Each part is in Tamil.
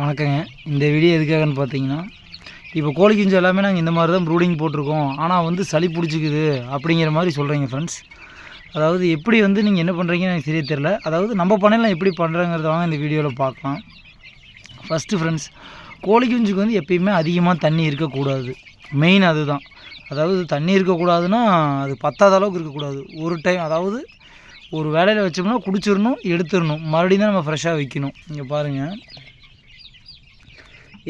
வணக்கங்க. இந்த வீடியோ எதுக்காகன்னு பார்த்தீங்கன்னா இப்போ கோழி குஞ்சு எல்லாமே நாங்கள் இந்த மாதிரி தான் ப்ரூடிங் போட்டிருக்கோம். ஆனால் வந்து சளி பிடிச்சிக்குது அப்படிங்கிற மாதிரி சொல்கிறீங்க ஃப்ரெண்ட்ஸ் அதாவது எப்படி வந்து நீங்கள் என்ன பண்ணுறீங்கன்னு எனக்கு தெரிய தெரில அதாவது நம்ம பண்ணலாம் எப்படி பண்ணுறங்கிறத வாங்க இந்த வீடியோவில் பார்க்கலாம். ஃபஸ்ட்டு ஃப்ரெண்ட்ஸ் கோழி குஞ்சுக்கு வந்து எப்பயுமே அதிகமாக தண்ணி இருக்கக்கூடாது. மெயின் அதுதான். அதாவது தண்ணி இருக்கக்கூடாதுன்னா அது பத்தாத அளவுக்கு இருக்கக்கூடாது. ஒரு டைம் அதாவது ஒரு வேலையில் வச்சோம்னா குடிச்சிடணும் எடுத்துடணும் மறுபடியும் தான் நம்ம ஃப்ரெஷ்ஷாக வைக்கணும். இங்கே பாருங்கள்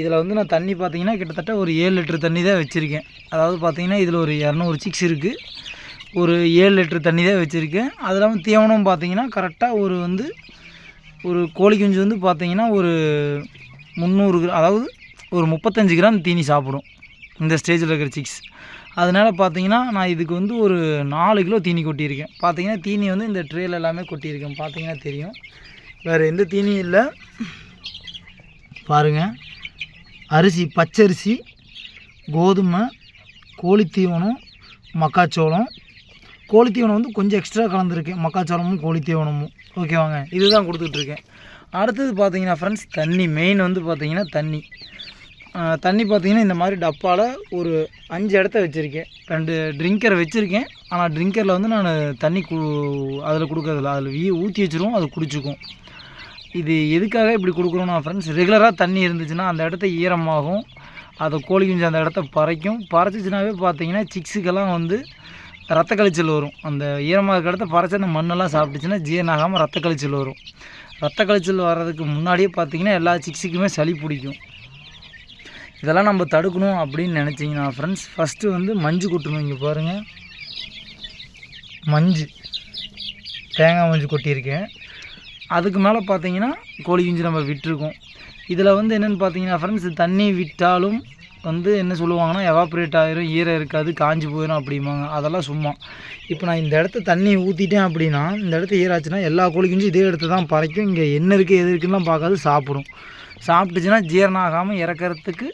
இதில் வந்து நான் தண்ணி பார்த்தீங்கன்னா கிட்டத்தட்ட ஒரு ஏழு லிட்டர் தண்ணி தான் வச்சுருக்கேன். அதாவது பார்த்தீங்கன்னா இதில் ஒரு இரநூறு சிக்ஸ் இருக்குது ஒரு ஏழு லிட்டர் தண்ணி தான் வச்சுருக்கேன். அது இல்லாமல் தீவனம் பார்த்தீங்கன்னா கரெக்டாக ஒரு வந்து ஒரு கோழி குஞ்சு வந்து பார்த்தீங்கன்னா ஒரு முந்நூறு கிராம் அதாவது ஒரு முப்பத்தஞ்சு கிராம் தீனி சாப்பிடும். இந்த ஸ்டேஜில் இருக்கிற சிக்ஸ் அதனால் பார்த்தீங்கன்னா நான் இதுக்கு வந்து ஒரு நாலு கிலோ தீனி கொட்டியிருக்கேன். பார்த்தீங்கன்னா தீனி வந்து இந்த ட்ரேல எல்லாமே கொட்டியிருக்கேன். பார்த்தீங்கன்னா தெரியும். வேறு எந்த தீனியும் இல்லை. பாருங்கள் அரிசி பச்சரிசி கோதுமை கோழித்தீவனம் மக்காச்சோளம். கோழித்தீவனம் வந்து கொஞ்சம் எக்ஸ்ட்ரா கலந்துருக்கேன் மக்காச்சோளமும் கோழித்தீவனமும். ஓகேவாங்க இதுதான் கொடுத்துட்ருக்கேன். அடுத்தது பார்த்தீங்கன்னா ஃப்ரெண்ட்ஸ் தண்ணி. மெயின் வந்து பார்த்தீங்கன்னா தண்ணி. தண்ணி பார்த்தீங்கன்னா இந்த மாதிரி டப்பாவில் ஒரு அஞ்சு இடத்த வச்சுருக்கேன். ரெண்டு ட்ரிங்கரை வச்சுருக்கேன். ஆனால் ட்ரிங்கரில் வந்து நான் தண்ணி கு அதில் கொடுக்கறதில்ல. அதில் வீ ஊற்றி வச்சிருவோம் அது குடிச்சிக்கும். இது எதுக்காக இப்படி கொடுக்குறோம்னா ஃப்ரெண்ட்ஸ் ரெகுலராக தண்ணி இருந்துச்சுன்னா அந்த இடத்த ஈரமாகும். அதை கோழி குஞ்சு அந்த இடத்த பறைக்கும். பறைச்சிச்சுனாவே பார்த்தீங்கன்னா சிக்ஸுக்கெல்லாம் வந்து ரத்த கழிச்சல் வரும். அந்த ஈரமாக இருக்க இடத்த பறைச்சி அந்த மண்ணெல்லாம் சாப்பிட்டுச்சுன்னா ஜீரணாகாமல் ரத்த கழிச்சல் வரும். ரத்த கழிச்சல் வர்றதுக்கு முன்னாடியே பார்த்தீங்கன்னா எல்லா சிக்ஸுக்குமே சளி பிடிக்கும். இதெல்லாம் நம்ம தடுக்கணும் அப்படின்னு நினச்சிங்கன்னா ஃப்ரெண்ட்ஸ் ஃபஸ்ட்டு வந்து மஞ்சு கொட்டணும் இங்கே பாருங்கள் மஞ்சு. தேங்காய் மஞ்சு கொட்டியிருக்கேன். அதுக்கு மேலே பார்த்தீங்கன்னா கோழி குஞ்சு நம்ம விட்டுருக்கோம். இதில் வந்து என்னென்னு பார்த்தீங்கன்னா ஃப்ரெண்ட்ஸ் தண்ணி விட்டாலும் வந்து என்ன சொல்லுவாங்கன்னா எவாப்ரேட் ஆகிரும் ஈரம் இருக்காது காஞ்சி போயிடும் அப்படிம்பாங்க. அதெல்லாம் சும்மா. இப்போ நான் இந்த இடத்த தண்ணி ஊற்றிட்டேன் அப்படின்னா இந்த இடத்த ஈராச்சுன்னா எல்லா கோழி குஞ்சும் இதே இடத்து தான் பறைக்கும். இங்கே என்ன இருக்குது எது இருக்குன்னுலாம் பார்க்காது சாப்பிடும். சாப்பிட்டுச்சுன்னா ஜீரணம் ஆகாமல் இறக்கிறதுக்கு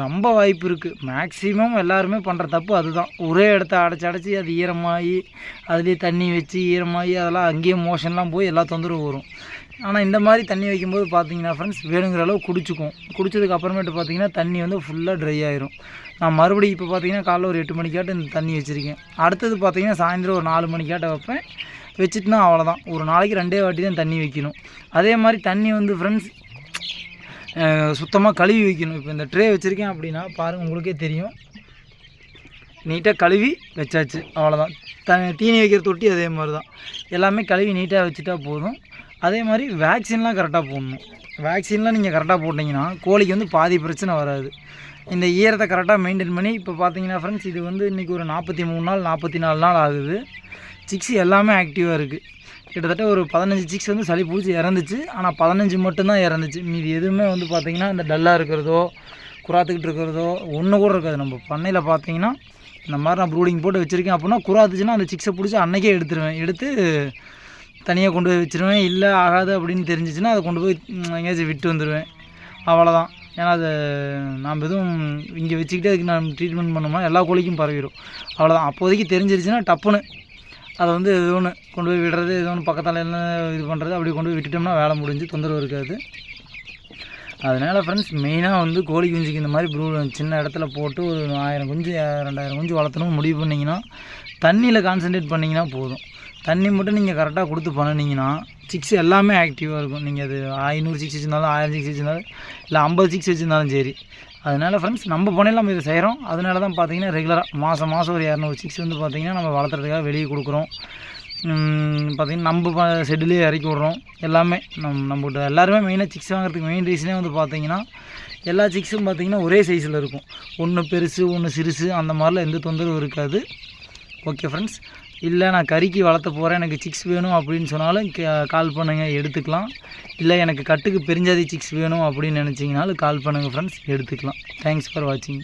ரொம்ப வாய்ப்பு இருக்குது மேக்ஸிமம் எல்லாருமே பண்ணுற தப்பு அதுதான். ஒரே இடத்த அடைச்சி அடைச்சி அது ஈரமாகி அதுலேயே தண்ணி வச்சு ஈரமாகி அதெல்லாம் அங்கேயே மோஷன்லாம் போய் எல்லா தொந்தரவும் வரும். ஆனால் இந்த மாதிரி தண்ணி வைக்கும்போது பார்த்தீங்கன்னா ஃப்ரெண்ட்ஸ் வேணுங்கிற அளவு குடிச்சிக்கும். குடிச்சதுக்கு அப்புறமேட்டு பார்த்தீங்கன்னா தண்ணி வந்து ஃபுல்லாக ட்ரை ஆயிரும். நான் மறுபடியும் இப்போ பார்த்தீங்கன்னா காலைல ஒரு எட்டு மணிக்காட்ட இந்த தண்ணி வச்சுருக்கேன். அடுத்தது பார்த்தீங்கன்னா சாயந்தரம் ஒரு நாலு மணிக்காட்ட வைப்பேன். வச்சுட்டுனா அவ்வளோதான் ஒரு நாளைக்கு ரெண்டே வாட்டி தான் தண்ணி வைக்கணும். அதே மாதிரி தண்ணி வந்து ஃப்ரெண்ட்ஸ் சுத்தமாக கழுவி வைக்கணும். இப்போ இந்த ட்ரே வச்சுருக்கேன் அப்படின்னா பாருங்கள் உங்களுக்கே தெரியும். நீட்டாக கழுவி வச்சாச்சு. அவ்வளோதான் த தீனி வைக்கிற தொட்டி அதே மாதிரி தான் எல்லாமே கழுவி நீட்டாக வச்சுட்டா போதும். அதே மாதிரி வேக்சின்லாம் கரெக்டாக போடணும். வேக்சின்லாம் நீங்கள் கரெக்டாக போட்டிங்கன்னா கோழிக்கு வந்து பாதி பிரச்சனை வராது. இந்த ஈரத்தை கரெக்டாக மெயின்டைன் பண்ணி இப்போ பார்த்தீங்கன்னா ஃப்ரெண்ட்ஸ் இது வந்து இன்றைக்கி ஒரு நாற்பத்தி மூணு நாள் நாற்பத்தி நாலு நாள் ஆகுது. சிக்ஸ் எல்லாமே ஆக்டிவாக இருக்குது கிட்டத்தட்ட ஒரு பதினஞ்சு சிக்ஸ் வந்து சளி பிடிச்சி இறந்துச்சு. ஆனால் பதினஞ்சு மட்டும்தான் இறந்துச்சு. மீதி எதுவுமே வந்து பார்த்திங்கன்னா இந்த டல்லாக இருக்கிறதோ குறாத்துக்கிட்டு இருக்கிறதோ ஒன்று கூட இருக்காது. நம்ம பண்ணையில் பார்த்தீங்கன்னா இந்த மாதிரி நான் ப்ரூடிங் போட்டு வச்சுருக்கேன் அப்படின்னா குறாத்துச்சுன்னா அந்த சிக்ஸை பிடிச்சி அன்னைக்கே எடுத்துருவேன். எடுத்து தனியாக கொண்டு போய் வச்சுருவேன். இல்லை ஆகாது அப்படின்னு தெரிஞ்சிச்சுன்னா அதை கொண்டு போய் எங்கேயாச்சும் விட்டு வந்துடுவேன் அவ்வளோதான் ஏன்னா அது நாம் எதுவும் இங்கே வச்சுக்கிட்டே அதுக்கு நான் ட்ரீட்மெண்ட் பண்ணோம்னா எல்லா கோழிக்கும் பரவிடும். அவ்வளோதான் அப்போதைக்கு தெரிஞ்சிருச்சுன்னா டப்புன்னு அதை வந்து எது ஒன்று கொண்டு போய் விடுறது எது ஒன்று பக்கத்தால் என்ன இது பண்ணுறது அப்படி கொண்டு போய் விட்டுட்டோம்னா வேலை முடிஞ்சு தொந்தரவு இருக்காது. அதனால் ஃப்ரெண்ட்ஸ் மெயினாக வந்து கோழி குஞ்சுக்கு இந்த மாதிரி ப்ரூ சின்ன இடத்துல போட்டு ஒரு ஆயிரம் குஞ்சு ரெண்டாயிரம் குஞ்சு வளர்த்தணும் முடிவு பண்ணிங்கன்னா தண்ணியில் கான்சென்ட்ரேட் பண்ணிங்கன்னா போதும். தண்ணி மட்டும் நீங்கள் கரெக்டாக கொடுத்து பண்ணினீங்கன்னா சிக்ஸ் எல்லாமே ஆக்டிவாக இருக்கும். நீங்கள் அது ஐநூறு சிக்ஸ் வச்சுருந்தாலும் ஆயிரம் சிக்ஸ் வச்சுருந்தாலும் இல்லை ஐம்பது சிக்ஸ் வச்சுருந்தாலும் சரி. அதனால் ஃப்ரெண்ட்ஸ் நம்ம பண்ணையில் நம்ம இதை செய்கிறோம் அதனால தான் பார்த்தீங்கன்னா ரெகுலராக மாதம் மாதம் ஒரு இரநூறு சிக்ஸ் வந்து பார்த்திங்கன்னா நம்ம வளர்த்துறதுக்காக வெளியே கொடுக்குறோம். பார்த்திங்கன்னா நம்ம ஷெட்லேயே இறக்கி விட்றோம். எல்லாமே நம் நம்மகிட்ட எல்லாருமே மெயினாக சிக்ஸ் வாங்குறதுக்கு மெயின் ரீசனே வந்து பார்த்தீங்கன்னா எல்லா சிக்ஸும் பார்த்தீங்கன்னா ஒரே சைஸில் இருக்கும். ஒன்று பெருசு ஒன்று சிறுசு அந்த மாதிரிலாம் எந்த தொந்தரவும் இருக்காது. ஓகே ஃப்ரெண்ட்ஸ் இல்லை நான் கறிக்கு வளர்த்த போகிறேன் எனக்கு சிக்ஸ் வேணும் அப்படின்னு சொன்னாலும் கே- கால் பண்ணுங்கள் எடுத்துக்கலாம். இல்லை எனக்கு கட்டுக்கு பெரிஞ்சாதி சிக்ஸ் வேணும் அப்படின்னு நினச்சிங்கனாலும் கால் பண்ணுங்கள் ஃப்ரெண்ட்ஸ் எடுத்துக்கலாம். தேங்க்ஸ் ஃபார் வாட்சிங்